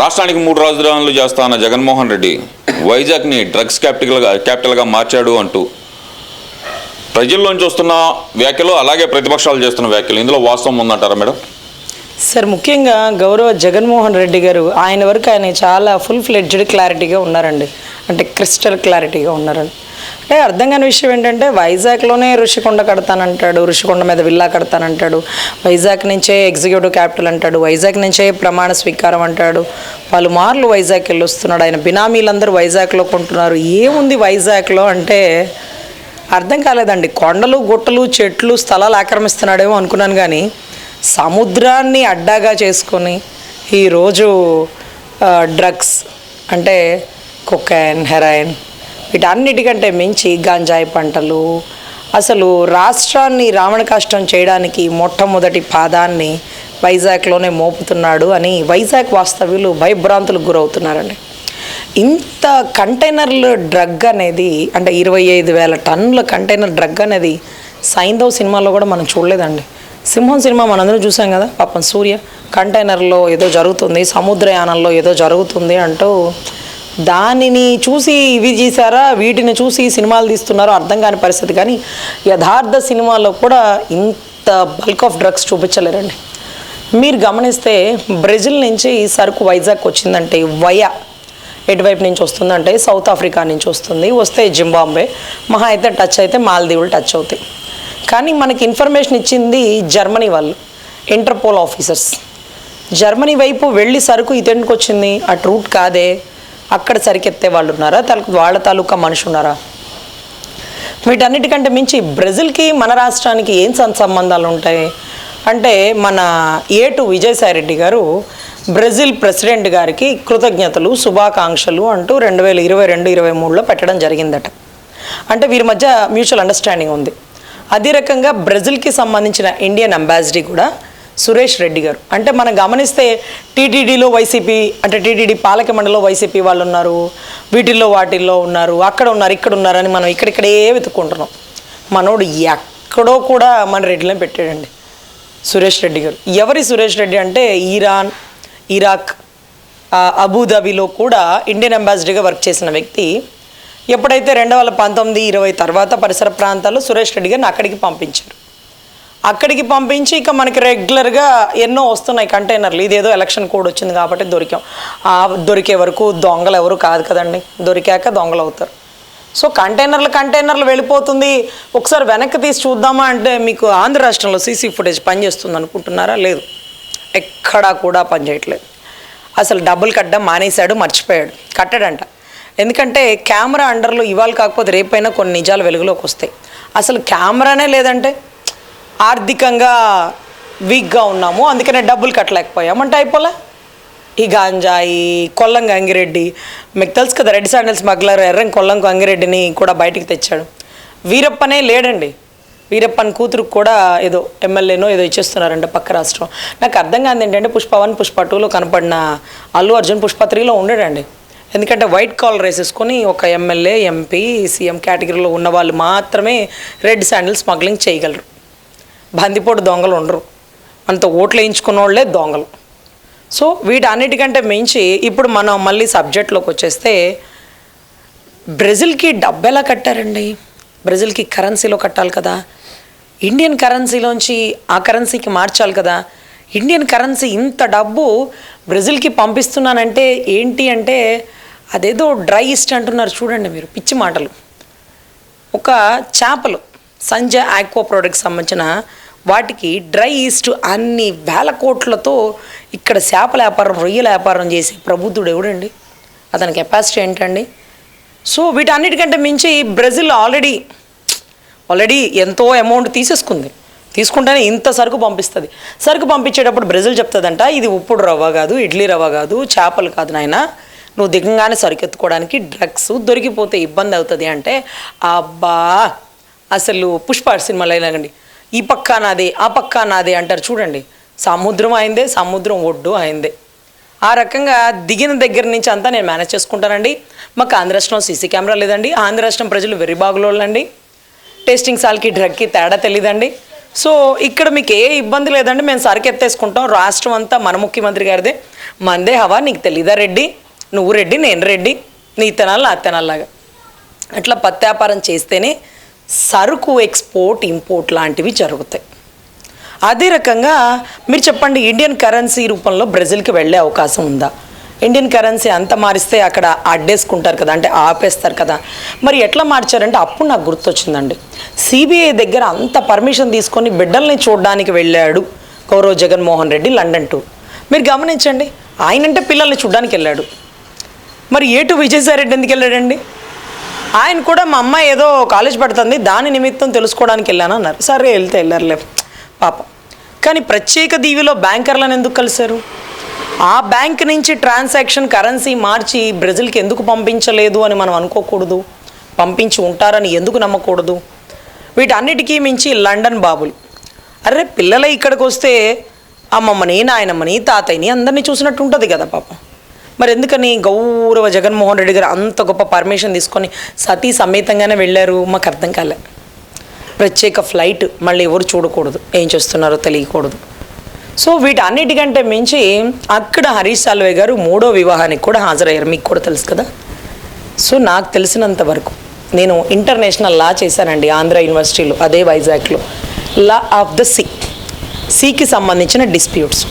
రాష్ట్రానికి మూడు రాజధానులు చేస్తా అన్న జగన్మోహన్ రెడ్డి వైజాగ్ని డ్రగ్స్ క్యాపిటల్గా క్యాపిటల్గా మార్చాడు అంటూ ప్రజల్లోంచి వస్తున్న వ్యాఖ్యలు అలాగే ప్రతిపక్షాలు చేస్తున్న వ్యాఖ్యలు. ఇందులో వాస్తవం ఉందంటారా మేడం? సార్ ముఖ్యంగా గౌరవ జగన్మోహన్ రెడ్డి గారు ఆయన వరకు ఆయన చాలా ఫుల్ ఫ్లెడ్జ్డ్ క్లారిటీగా ఉన్నారండి. అంటే క్రిస్టల్ క్లారిటీగా ఉన్నారండి. అంటే అర్థం కాని విషయం ఏంటంటే వైజాగ్లోనే ఋషికొండ కడతానంటాడు ఋషికొండ మీద విల్లా కడతానంటాడు వైజాగ్ నుంచే ఎగ్జిక్యూటివ్ క్యాపిటల్ అంటాడు వైజాగ్ నుంచే ప్రమాణ స్వీకారం అంటాడు. పలుమార్లు వైజాగ్ వెళ్ళి వస్తున్నాడు ఆయన బినామీలందరూ వైజాగ్లో కొంటున్నారు. ఏముంది వైజాగ్లో అంటే అర్థం కాలేదండి. కొండలు గుట్టలు చెట్లు స్థలాలు ఆక్రమిస్తున్నాడేమో అనుకున్నాను కానీ సముద్రాన్ని అడ్డాగా చేసుకొని ఈరోజు డ్రగ్స్ అంటే కొకైన్ హెరాయిన్ వీటన్నిటికంటే మించి గంజాయి పంటలు. అసలు రాష్ట్రాన్ని రావణ కష్టం చేయడానికి మొట్టమొదటి పాదాన్ని వైజాగ్లోనే మోపుతున్నాడు అని వైజాగ్ వాస్తవ్యులు భయభ్రాంతులకు గురవుతున్నారండి. ఇంత కంటైనర్ల డ్రగ్ అనేది అంటే ఇరవై ఐదు వేల టన్నుల కంటైనర్ డ్రగ్ అనేది సైంధవ్ సినిమాలో కూడా మనం చూడలేదండి. సింహం సినిమా మనందరం చూసాం కదా పాపం సూర్య. కంటైనర్లో ఏదో జరుగుతుంది సముద్రయానంలో ఏదో జరుగుతుంది అంటూ దానిని చూసి ఇవి చేశారా వీటిని చూసి సినిమాలు తీస్తున్నారో అర్థం కాని పరిస్థితి. కానీ యథార్థ సినిమాలో కూడా ఇంత బల్క్ ఆఫ్ డ్రగ్స్ చూపించలేరండి. మీరు గమనిస్తే బ్రెజిల్ నుంచి సరుకు వైజాగ్ వచ్చిందంటే వయా. ఎటువైపు నుంచి వస్తుందంటే సౌత్ ఆఫ్రికా నుంచి వస్తుంది. వస్తే జింబాంబే మహా అయితే టచ్ అయితే మాల్దీవులు టచ్ అవుతాయి. కానీ మనకి ఇన్ఫర్మేషన్ ఇచ్చింది జర్మనీ వాళ్ళు. Interpole officers. జర్మనీ వైపు వెళ్ళి సరుకు ఇతనికి వచ్చింది? అటు రూట్ కాదే. అక్కడ సరికెత్తే వాళ్ళు ఉన్నారా? తాలూ వాళ్ళ తాలూకా మనిషి ఉన్నారా? వీటన్నిటికంటే మించి బ్రెజిల్కి మన రాష్ట్రానికి ఏం సం- సంబంధాలు ఉంటాయి? అంటే మన ఏటు విజయసాయి రెడ్డి గారు బ్రెజిల్ ప్రెసిడెంట్ గారికి కృతజ్ఞతలు శుభాకాంక్షలు అంటూ రెండు వేల ఇరవై రెండు ఇరవై మూడులో పెట్టడం జరిగిందట. అంటే వీరి మధ్య మ్యూచువల్ అండర్స్టాండింగ్ ఉంది. అదే రకంగా బ్రెజిల్కి సంబంధించిన ఇండియన్ అంబాసిడర్ కూడా సురేష్ రెడ్డి గారు. అంటే మనం గమనిస్తే టీటీడీలో వైసీపీ అంటే టీటీడీ పాలక మండలిలో వైసీపీ వాళ్ళు ఉన్నారు వీటిల్లో వాటిల్లో ఉన్నారు అక్కడ ఉన్నారు ఇక్కడ ఉన్నారని మనం ఇక్కడిక్కడే వెతుక్కుంటున్నాం. మనోడు ఎక్కడో కూడా మన రెడ్డిలో పెట్టాడండి. సురేష్ రెడ్డి గారు. ఎవరి సురేష్ రెడ్డి అంటే ఈరాన్ ఇరాక్ అబుదాబీలో అబుదాబిలో కూడా ఇండియన్ అంబాసిడర్గా వర్క్ చేసిన వ్యక్తి. ఎప్పుడైతే రెండు వేల పంతొమ్మిది ఇరవై తర్వాత పరిసర ప్రాంతాల్లో సురేష్ రెడ్డి గారిని అక్కడికి పంపించారు. అక్కడికి పంపించి ఇక మనకి రెగ్యులర్గా ఎన్నో వస్తున్నాయి కంటైనర్లు. ఇదేదో ఎలక్షన్ కోడ్ వచ్చింది కాబట్టి దొరికాం. దొరికే వరకు దొంగలు ఎవరు కాదు కదండి. దొరికాక దొంగలు అవుతారు. సో కంటైనర్లు కంటైనర్లు వెళ్ళిపోతుంది. ఒకసారి వెనక్కి తీసి చూద్దామా అంటే మీకు ఆంధ్ర రాష్ట్రంలో సీసీ ఫుటేజ్ పనిచేస్తుంది అనుకుంటున్నారా? లేదు. ఎక్కడా కూడా పనిచేయట్లేదు అసలు డబ్బులు కట్టడం మానేశాడు మర్చిపోయాడు. కట్టాడంట. ఎందుకంటే కెమెరా అండర్లో ఇవాళ కాకపోతే రేపైనా కొన్ని నిజాలు వెలుగులోకి వస్తాయి. అసలు కెమెరానే లేదంటే ఆర్థికంగా వీక్గా ఉన్నాము అందుకనే డబ్బులు కట్టలేకపోయాము అంటే అయిపోలే? ఈ గాంజాయి కొల్లం గంగిరెడ్డి మీకు తెలుసు కదా red sandal smuggler Yerram Kollam గంగిరెడ్డిని కూడా బయటికి తెచ్చాడు. వీరప్పనే లేడండి. వీరప్పన్ కూతురుకు కూడా ఏదో ఎమ్మెల్యేనో ఏదో ఇచ్చేస్తున్నారంట పక్క రాష్ట్రం. నాకు అర్థం కాదు ఏంటంటే పుష్ప వన్ పుష్ప టూలో కనపడిన అల్లు అర్జున్ పుష్ప త్రీలో ఉండడండి. ఎందుకంటే వైట్ కాలర్ వేసేసుకొని ఒక ఎమ్మెల్యే ఎంపీ సీఎం కేటగిరీలో ఉన్న వాళ్ళు మాత్రమే రెడ్ శాండల్ స్మగ్లింగ్ చేయగలరు. బందిపోటు దొంగలు ఉండరు. మనతో ఓట్లు వేయించుకున్న వాళ్ళే దొంగలు. సో వీటన్నిటికంటే మించి ఇప్పుడు మనం మళ్ళీ సబ్జెక్ట్లోకి వచ్చేస్తే బ్రెజిల్కి డబ్బు ఎలా కట్టారండి? బ్రెజిల్కి కరెన్సీలో కట్టాలి కదా. ఇండియన్ కరెన్సీలోంచి ఆ కరెన్సీకి మార్చాలి కదా. ఇండియన్ కరెన్సీ ఇంత డబ్బు బ్రెజిల్కి పంపిస్తున్నానంటే ఏంటి అంటే అదేదో డ్రై ఇస్ట్ అంటున్నారు చూడండి మీరు పిచ్చి మాటలు. ఒక చేపలు సంజయ్ ఆక్వా ప్రోడక్ట్కి సంబంధించిన వాటికి డ్రై ఈస్ట్ అన్ని వేల కోట్లతో ఇక్కడ చేపల వ్యాపారం రొయ్యల వ్యాపారం చేసే ప్రబుద్ధుడు ఎవడండి? అతని కెపాసిటీ ఏంటండి? సో వీటన్నిటికంటే మించి బ్రెజిల్ ఆల్రెడీ ఆల్రెడీ ఎంతో అమౌంట్ తీసేసుకుంది. తీసుకుంటేనే ఇంత సరుకు పంపిస్తుంది. సరుకు పంపించేటప్పుడు బ్రెజిల్ చెప్తుందంట ఇది ఉప్పుడు రవ్వ కాదు ఇడ్లీ రవ్వ కాదు చేపలు కాదు నాయన. నువ్వు దిగంగానే సరుకెత్తుకోవడానికి డ్రగ్స్ దొరికిపోతే ఇబ్బంది అవుతుంది. అంటే అబ్బా! అసలు పుష్ప సినిమాలో అయినాగండి ఈ పక్క నాదే ఆ పక్క నాదే అంటారు. చూడండి. సముద్రం అయిందే సముద్రం ఒడ్డు అయిందే. ఆ రకంగా దిగిన దగ్గర నుంచి అంతా నేను మేనేజ్ చేసుకుంటానండి. మాకు ఆంధ్ర రాష్ట్రం సీసీ కెమెరా లేదండి. ఆంధ్ర రాష్ట్రం ప్రజలు వెర్రి బాగులోళ్ళండి. టేస్టింగ్ సాల్కి డ్రగ్కి తేడా తెలియదండి సో ఇక్కడ మీకు ఏ ఇబ్బంది లేదండి. మేము సరికి ఎత్తేసుకుంటాం. రాష్ట్రం అంతా మన ముఖ్యమంత్రి గారిదే. మందే హవా నీకు తెలీదా రెడ్డి? నువ్వు రెడ్డి నేను రెడ్డి. నీ తినాలి నా తెనాలిలాగా అట్లా పత్తి వ్యాపారం చేస్తేనే సరుకు ఎక్స్పోర్ట్ ఇంపోర్ట్ లాంటివి జరుగుతాయి. అదే రకంగా మీరు చెప్పండి ఇండియన్ కరెన్సీ రూపంలో బ్రెజిల్కి వెళ్ళే అవకాశం ఉందా? ఇండియన్ కరెన్సీ అంత మారిస్తే అక్కడ అడ్డేసుకుంటారు కదా అంటే ఆపేస్తారు కదా. మరి ఎట్లా మార్చారంటే అప్పుడు నాకు గుర్తొచ్చిందండి. సిబిఐ దగ్గర అంత పర్మిషన్ తీసుకొని బిడ్డల్ని చూడడానికి వెళ్ళాడు గౌరవ్ జగన్మోహన్ రెడ్డి లండన్ టూర్. మీరు గమనించండి ఆయనంటే పిల్లల్ని చూడడానికి వెళ్ళాడు. మరి ఏ విజయసాయి రెడ్డి ఎందుకు వెళ్ళాడండి? ఆయన కూడా మా అమ్మాయి ఏదో కాలేజ్ పడుతుంది దాని నిమిత్తం తెలుసుకోవడానికి వెళ్ళాను అన్నారు. సరే వెళ్తే వెళ్ళారులే. పాపం. కానీ ప్రత్యేక దీవిలో బ్యాంకర్లను ఎందుకు కలిశారు? ఆ బ్యాంక్ నుంచి ట్రాన్సాక్షన్ కరెన్సీ మార్చి బ్రెజిల్కి ఎందుకు పంపించలేదు అని మనం అనుకోకూడదు? పంపించి ఉంటారని ఎందుకు నమ్మకూడదు? వీటన్నిటికీ మించి లండన్ బాబులు. అరే పిల్లల ఇక్కడికి వస్తే అమ్మమ్మని నాయనమ్మని తాతయ్యని అందరినీ చూసినట్టు ఉంటుంది కదా పాపం. మరి ఎందుకని గౌరవ జగన్మోహన్ రెడ్డి గారు అంత గొప్ప పర్మిషన్ తీసుకొని సతీ సమేతంగానే వెళ్ళారు? మాకు అర్థం కాలే. ప్రత్యేక ఫ్లైట్ మళ్ళీ ఎవరు చూడకూడదు. ఏం చేస్తున్నారో తెలియకూడదు. సో వీటన్నిటికంటే మించి అక్కడ హరీష్ సాల్వే గారు మూడో వివాహానికి కూడా హాజరయ్యారు. మీకు కూడా తెలుసు కదా? సో నాకు తెలిసినంత వరకు నేను ఇంటర్నేషనల్ లా చేశానండి ఆంధ్ర యూనివర్సిటీలో అదే వైజాగ్లో. Law of the sea. సీకి సంబంధించిన డిస్ప్యూట్స్.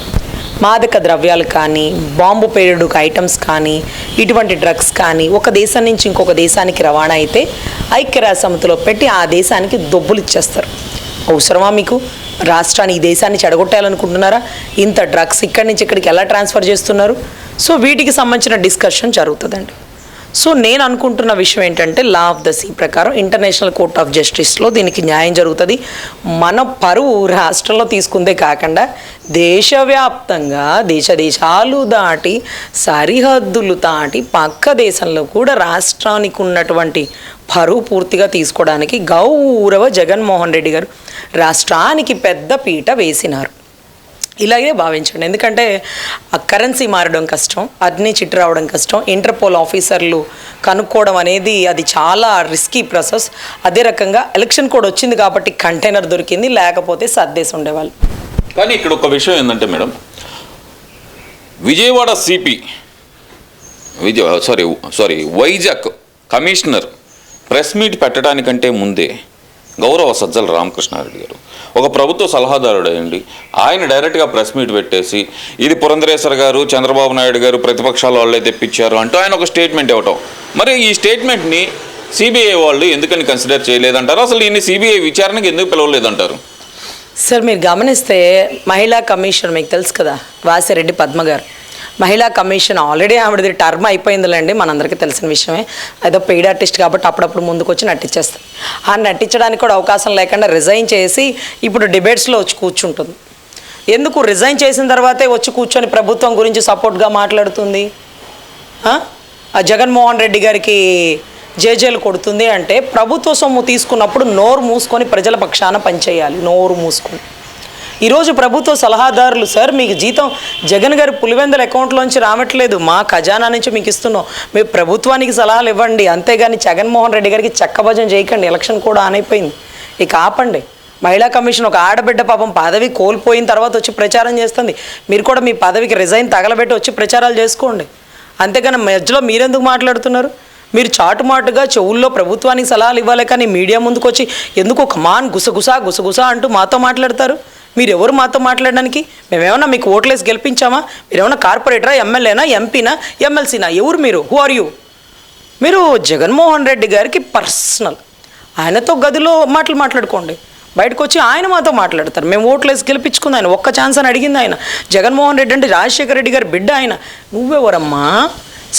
మాదక ద్రవ్యాలు కానీ బాంబు పేరుడుకు ఐటమ్స్ కానీ ఇటువంటి డ్రగ్స్ కానీ ఒక దేశం నుంచి ఇంకొక దేశానికి రవాణా అయితే ఐక్యరాజ్య సమితిలో పెట్టి ఆ దేశానికి దొబ్బులు ఇచ్చేస్తారు. అవసరమా మీకు? రాష్ట్రాన్ని ఈ దేశాన్ని చెడగొట్టాలనుకుంటున్నారా ఇంత డ్రగ్స్ ఇక్కడి నుంచి ఇక్కడికి ఎలా ట్రాన్స్ఫర్ చేస్తున్నారు? సో వీటికి సంబంధించిన డిస్కషన్ జరుగుతుందండి. సో నేను అనుకుంటున్న విషయం ఏంటంటే లా ఆఫ్ ద సీ ప్రకారం ఇంటర్నేషనల్ కోర్ట్ ఆఫ్ జస్టిస్లో దీనికి న్యాయం జరుగుతుంది. మన పరువు రాష్ట్రంలో తీసుకుందే కాకుండా దేశవ్యాప్తంగా దేశ దేశాలు దాటి సరిహద్దులు దాటి పక్క దేశంలో కూడా రాష్ట్రానికి ఉన్నటువంటి పరువు పూర్తిగా తీసుకోవడానికి గౌరవ జగన్మోహన్ రెడ్డి గారు రాష్ట్రానికి పెద్ద పీట వేసినారు. ఇలాగే భావించండి. ఎందుకంటే ఆ కరెన్సీ మారడం కష్టం అగ్ని చిట్టు రావడం కష్టం ఇంటర్పోల్ ఆఫీసర్లు కనుక్కోవడం అనేది అది చాలా రిస్కీ ప్రాసెస్ అదే రకంగా ఎలక్షన్ కూడా వచ్చింది కాబట్టి కంటైనర్ దొరికింది లేకపోతే సర్దేసి ఉండేవాళ్ళు. కానీ ఇక్కడ ఒక విషయం ఏంటంటే madam Vijayawada CP Vijaya sorry sorry Vizag commissioner press meet పెట్టడానికంటే ముందే గౌరవ సజ్జల రామకృష్ణారెడ్డి గారు ఒక ప్రభుత్వ సలహాదారుడు అయ్యండి ఆయన డైరెక్ట్గా ప్రెస్ మీట్ పెట్టేసి ఇది పురంధరేశ్వర్ గారు చంద్రబాబు నాయుడు గారు ప్రతిపక్షాల వాళ్ళే తెప్పించారు అంటూ ఆయన ఒక స్టేట్మెంట్ ఇవ్వటం. మరి ఈ స్టేట్మెంట్ని సిబిఐ వాళ్ళు ఎందుకని కన్సిడర్ చేయలేదంటారు? అసలు ఈయన్ని సిబిఐ విచారణకి ఎందుకు పిలవలేదంటారు? సార్ మీరు గమనిస్తే మహిళా కమిషన్ మీకు తెలుసు కదా వాసిరెడ్డి పద్మ గారు మహిళా కమిషన్ ఆల్రెడీ ఆవిడది టర్మ్ అయిపోయిందిలేండి మనందరికీ తెలిసిన విషయమే. ఏదో పెయిడ్ ఆర్టిస్ట్ కాబట్టి అప్పుడప్పుడు ముందుకు వచ్చి నటించేస్తుంది ఆ నటించడానికి కూడా అవకాశం లేకుండా రిజైన్ చేసి ఇప్పుడు డిబేట్స్లో వచ్చి కూర్చుంటుంది. ఎందుకు రిజైన్ చేసిన తర్వాతే వచ్చి కూర్చొని ప్రభుత్వం గురించి సపోర్ట్గా మాట్లాడుతుంది? ఆ? జగన్మోహన్ రెడ్డి గారికి జేజేలు కొడుతుంది అంటే ప్రభుత్వ సొమ్ము తీసుకున్నప్పుడు నోరు మూసుకొని ప్రజల పక్షాన పనిచేయాలి నోరు మూసుకొని. ఈరోజు ప్రభుత్వ సలహాదారులు సార్ మీకు జీతం జగన్ గారి పులివెందల అకౌంట్లోంచి రావట్లేదు. మా ఖజానా నుంచి మీకు ఇస్తున్నాం. మీరు ప్రభుత్వానికి సలహాలు ఇవ్వండి. అంతేగాని జగన్మోహన్ రెడ్డి గారికి చక్కభజన చేయకండి. ఎలక్షన్ కూడా ఆన్ అయిపోయింది. ఇక ఆపండి. మహిళా కమిషన్ ఒక ఆడబిడ్డ పాపం పదవి కోల్పోయిన తర్వాత వచ్చి ప్రచారం చేస్తుంది. మీరు కూడా మీ పదవికి రిజైన్ తగలబెట్టి వచ్చి ప్రచారాలు చేసుకోండి. అంతేగాని మధ్యలో మీరెందుకు మాట్లాడుతున్నారు? మీరు చాటుమాటుగా చెవుల్లో ప్రభుత్వానికి సలహాలు ఇవ్వాలి కానీ మీడియా ముందుకు వచ్చి ఎందుకు మాన్ గుసగుసా గుసగుసా అంటూ మాతో మాట్లాడతారు? మీరు ఎవరు మాతో మాట్లాడడానికి? మేమేమన్నా మీకు ఓట్లేసి గెలిపించామా? మీరేమన్నా కార్పొరేటరా ఎమ్మెల్యేనా ఎంపీనా ఎమ్మెల్సీనా? ఎవరు మీరు? హూ ఆర్ యూ మీరు జగన్మోహన్ రెడ్డి గారికి పర్సనల్. ఆయనతో గదిలో మాటలు మాట్లాడుకోండి. బయటకు వచ్చి ఆయన మాతో మాట్లాడతారు. మేము ఓట్లేసి గెలిపించుకుంది ఆయన. ఒక్క ఛాన్స్ అని అడిగింది ఆయన. జగన్మోహన్ రెడ్డి అంటే రాజశేఖర రెడ్డి గారి బిడ్డ ఆయన. నువ్వెవరమ్మా?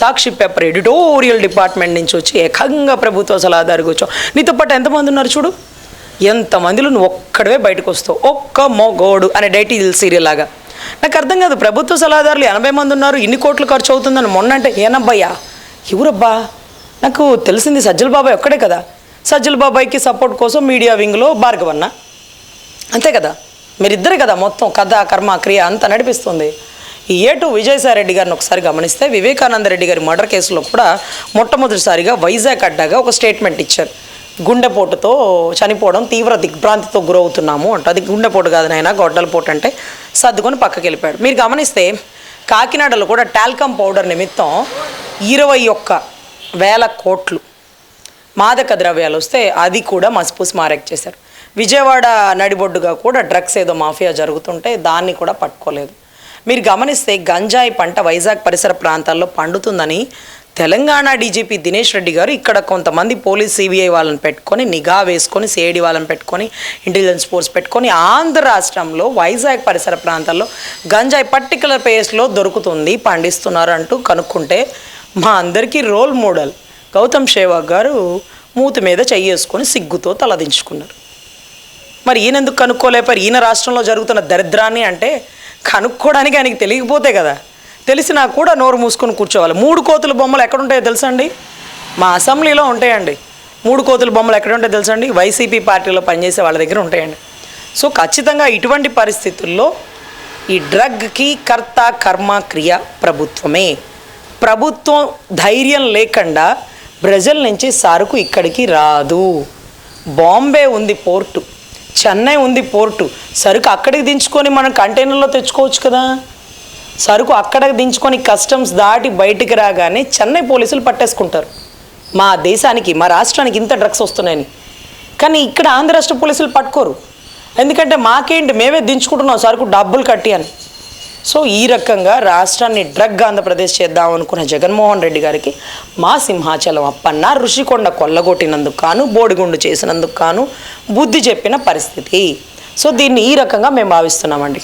సాక్షి పేపర్ ఎడిటోరియల్ డిపార్ట్మెంట్ నుంచి వచ్చి ఏకంగా ప్రభుత్వ సలహాదారు వచ్చావు నీతో పాటు ఎంతమంది ఉన్నారు చూడు? ఎంతమందిలో నువ్వు ఒక్కడవే బయటకు వస్తావు? ఒక్క మొగోడు అనే డైటీ సీరియల్ లాగా. నాకు అర్థం కాదు ప్రభుత్వ సలహాదారులు ఎనభై మంది ఉన్నారు ఇన్ని కోట్లు ఖర్చు అవుతుందని మొన్న అంటే ఏనబ్బయ్యా? ఎవరబ్బా? నాకు తెలిసింది సజ్జల బాబాయ్ ఒక్కడే కదా. సజ్జల బాబాయ్కి సపోర్ట్ కోసం మీడియా వింగ్లో భార్గవన్న. అంతే కదా? మీరిద్దరే కదా మొత్తం కథ కర్మ క్రియ అంతా నడిపిస్తుంది. ఈ ఏటు విజయసాయిరెడ్డి గారిని ఒకసారి గమనిస్తే వివేకానంద రెడ్డి గారి మర్డర్ కేసులో కూడా మొట్టమొదటిసారిగా వైజాగ్ అడ్డాగా ఒక స్టేట్మెంట్ ఇచ్చారు. గుండెపోటుతో చనిపోవడం తీవ్ర దిగ్భ్రాంతితో గురవుతున్నాము అంట. అది గుండెపోటు కాదు నాయన గొడ్డలపోటు అంటే సర్దుకొని పక్కకి వెళ్ళిపోయాడు. మీరు గమనిస్తే కాకినాడలో కూడా టాల్కమ్ పౌడర్ నిమిత్తం ఇరవై ఒక్క వేల కోట్లు మాదక ద్రవ్యాలు వస్తే అది కూడా మసిపూసి మారెక్ చేశారు. విజయవాడ నడిబొడ్డుగా కూడా డ్రగ్స్ ఏదో మాఫియా జరుగుతుంటే దాన్ని కూడా పట్టుకోలేదు. మీరు గమనిస్తే గంజాయి పంట వైజాగ్ పరిసర ప్రాంతాల్లో పండుతుందని తెలంగాణ డీజీపీ దినేష్ రెడ్డి గారు ఇక్కడ కొంతమంది పోలీస్ సిబిఐ వాళ్ళని పెట్టుకొని నిఘా వేసుకొని సిఐడి వాళ్ళని పెట్టుకొని ఇంటెలిజెన్స్ ఫోర్స్ పెట్టుకొని ఆంధ్ర రాష్ట్రంలో వైజాగ్ పరిసర ప్రాంతాల్లో గంజాయి పర్టికులర్ ప్లేస్లో దొరుకుతుంది పండిస్తున్నారు అంటూ కనుక్కుంటే మా అందరికీ రోల్ మోడల్ గౌతమ్ షేవాగ్ గారు మూతి మీద చెయ్యేసుకొని సిగ్గుతో తలదించుకున్నారు మరి ఈయన ఎందుకు కనుక్కోలేపారు ఈయన రాష్ట్రంలో జరుగుతున్న దరిద్రాన్ని అంటే కనుక్కోవడానికి ఆయనకి తెలియకపోతే కదా. తెలిసినా కూడా నోరు మూసుకొని కూర్చోవాలి. మూడు కోతుల బొమ్మలు ఎక్కడ ఉంటాయో మా అసెంబ్లీలో ఉంటాయండి. మూడు కోతుల బొమ్మలు ఎక్కడ ఉంటాయో వైసీపీ పార్టీలో పనిచేసే వాళ్ళ దగ్గర ఉంటాయండి. సో ఖచ్చితంగా ఇటువంటి పరిస్థితుల్లో ఈ డ్రగ్కి కర్త కర్మ క్రియ ప్రభుత్వమే. ప్రభుత్వం ధైర్యం లేకుండా బ్రెజిల్ నుంచి సరుకు ఇక్కడికి రాదు. బాంబే ఉంది పోర్టు. చెన్నై ఉంది పోర్టు. సరుకు అక్కడికి దించుకొని మనం కంటైనర్లో తెచ్చుకోవచ్చు కదా? సరుకు అక్కడ దించుకొని కస్టమ్స్ దాటి బయటికి రాగానే చెన్నై పోలీసులు పట్టేసుకుంటారు. మా దేశానికి మా రాష్ట్రానికి ఇంత డ్రగ్స్ వస్తున్నాయని. కానీ ఇక్కడ ఆంధ్ర రాష్ట్ర పోలీసులు పట్టుకోరు. ఎందుకంటే మాకేంటి మేమే దించుకుంటున్నాం సరుకు డబ్బులు కట్టి అని. సో ఈ రకంగా రాష్ట్రాన్ని డ్రగ్ ఆంధ్రప్రదేశ్ చేద్దాం అనుకున్న జగన్మోహన్ రెడ్డి గారికి మా సింహాచలం అప్పన్న ఋషికొండ కొల్లగొట్టినందుకు కాను బోడిగుండు చేసినందుకు కాను బుద్ధి చెప్పిన పరిస్థితి. సో దీన్ని ఈ రకంగా మేము భావిస్తున్నామండి.